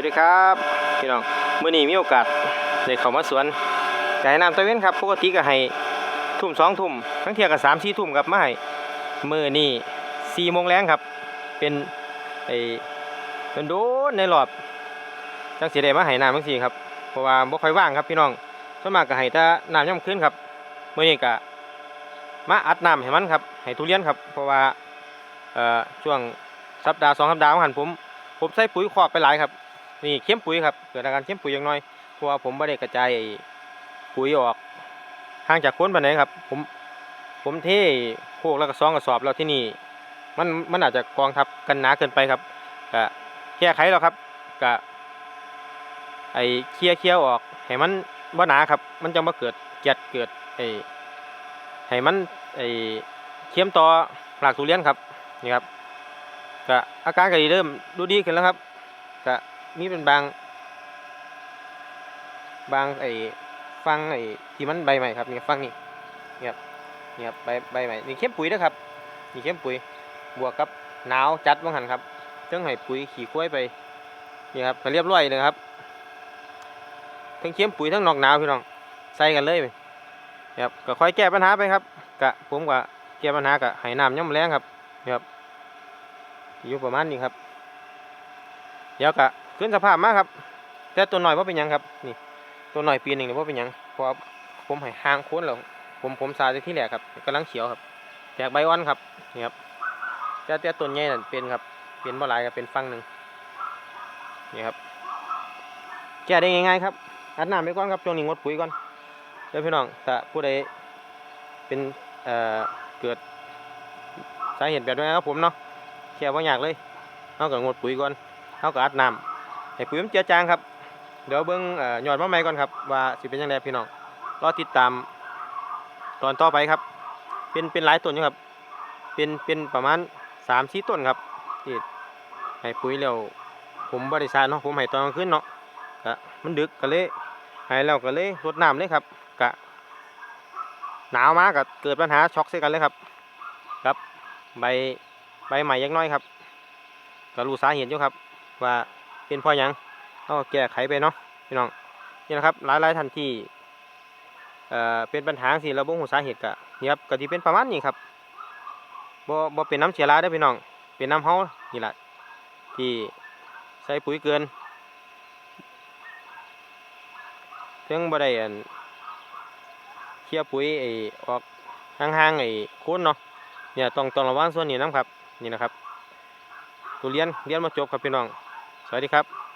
วัสดีครับพี่น้องมื้อนี้มีโอกาสได้เข้ามาสวนก็ให้น้ำตะเวนครับปกติก็ให้ทุ่มสองทุ่มทั้งเที่ยก็สามสี่ทุ่มครับมาให้มื้อนี้สี่โมงแรงครับ เป็นไอ้เป็นโดนในรอบจังสิได้มาให้น้ำจังซี่ครับเพราะว่าบ่ค่อยว่างครับพี่น้องส่วนมากก็ให้แต่น้ำย่ำคืนครับมื้อนี้ก็มาอัดน้ำให้มันครับให้ทุเรียนครับ เพราะว่าเอ่อช่วงสัปดาห์สองสัปดาห์ผ่านผมผมใส่ปุ๋ยคอกไปหลายครับ นี่เข้มปุ๋ยครับเกิดอาการเข้มปุ๋ยอย่างน้อยเพราะว่าผมไม่ได้กระจายปุ๋ยออกห่างจากคนไปไหนครับ ผมผมเทโคกแล้วก็ซองกระสอบแล้วที่นี่ มันมันอาจจะกองทับกันหนาเกินไปครับก็แก้ไขแล้วครับก็ไอ้เคลียร์เคลียร์ออกให้มันบ่หนาครับ มันจะมาเกิดเกียดเกิดไอ้ให้มันไอ้เข้มต่อหลากทุเรียนครับนี่ครับก็อาการก็เริ่มดูดีขึ้นแล้วครับ มีเป็นบาง บางไอ้ฟังไอ้ที่มันใบใหม่ครับนี่ฟังนี่นี่ครับนี่ครับใบใบใหม่นี่เข้มปุ๋ยนะครับนี่เข้มปุ๋ยบวกกับหนาวจัดว่างหันครับเรื่องให้ปุ๋ยขี่กล้วยไปนี่ครับก็เรียบร้อยเลยครับทั้งเข้มปุ๋ยทั้งนอกหนาวพี่น้องใส่กันเลยนี่ครับก็ค่อยแก้ปัญหาไปครับกะผมก็แก้ปัญหากะให้น้ำย่ำแรงครับนี่ครับอยู่ประมาณนี้ครับเดี๋ยวกะ ขึ้นสภาพมากครับ แต่ตัวหน่อยว่าเป็นยังครับ นี่ ตัวหน่อยปีหนึ่งเนี่ยว่าเป็นยังเพราะผมให้ห่างโค้นแล้วผมผมสาที่แรกครับกำลังเขียวครับแตกใบอ่อนครับนี่ครับแต่แต่ต้นใหญ่นั่นเป็นครับเป็นบ่หลายครับเป็นฟังหนึ่งนี่ครับแก้ได้ง่ายๆครับอัดน้ำไปก่อนครับช่วงนี้งดปุ๋ยก่อนเดี๋ยวพี่น้องถ้าผู้ใดเป็นเอ่อเกิดสาเหตุแบบนี้ครับผมเนาะแค่ว่าอยากเลยเอากับงดปุ๋ยก่อนเอากับอัดน้ำ ให้ปุ๋ยมันเจือจางครับ เดี๋ยวเบิ้งเอ่อยอดมะไม้ก่อนครับ ว่าสิเป็นยังไงพี่น้อง รอติดตามตอนต่อไปครับ เป็นเป็นหลายต้นอยู่ครับ เป็นเป็นประมาณสามสี่ต้นครับที่ให้ปุ๋ยแล้วผมบริษัทเนาะผมให้ตอนกลางคืนเนาะกะมันดึกก็เลยให้แล้วก็เลยรดน้ำเลยครับกะหนาวมากก็เกิดปัญหาช็อกใส่กันเลยครับ ครับใบใบใหม่ยังน้อยครับก็รู้สาเหตุอยู่ครับว่า เป็นเพราะหยังเอาแก้ไขไปเนาะพี่น้องนี่นะครับหลายหลายๆท่านที่เอ่อเป็นปัญหาสิเราบ่ฮู้สาเหตุก็นี่ครับก็สิเป็นประมาณนี้ครับบ่บ่เป็นน้ำเสียราได้พี่น้องเป็นน้ำเฮานี่แหละที่ใส่ปุ๋ยเกินเพิ่งบ่ได้อันเคลียร์ปุ๋ยไอ้ออกห่างๆไอ้โคนเนาะเนี่ยต้องต้องระวังส่วนนี้นะครับนี่นะครับตัวเรียนเรียนมาจบครับพี่น้อง สวัสดีครับ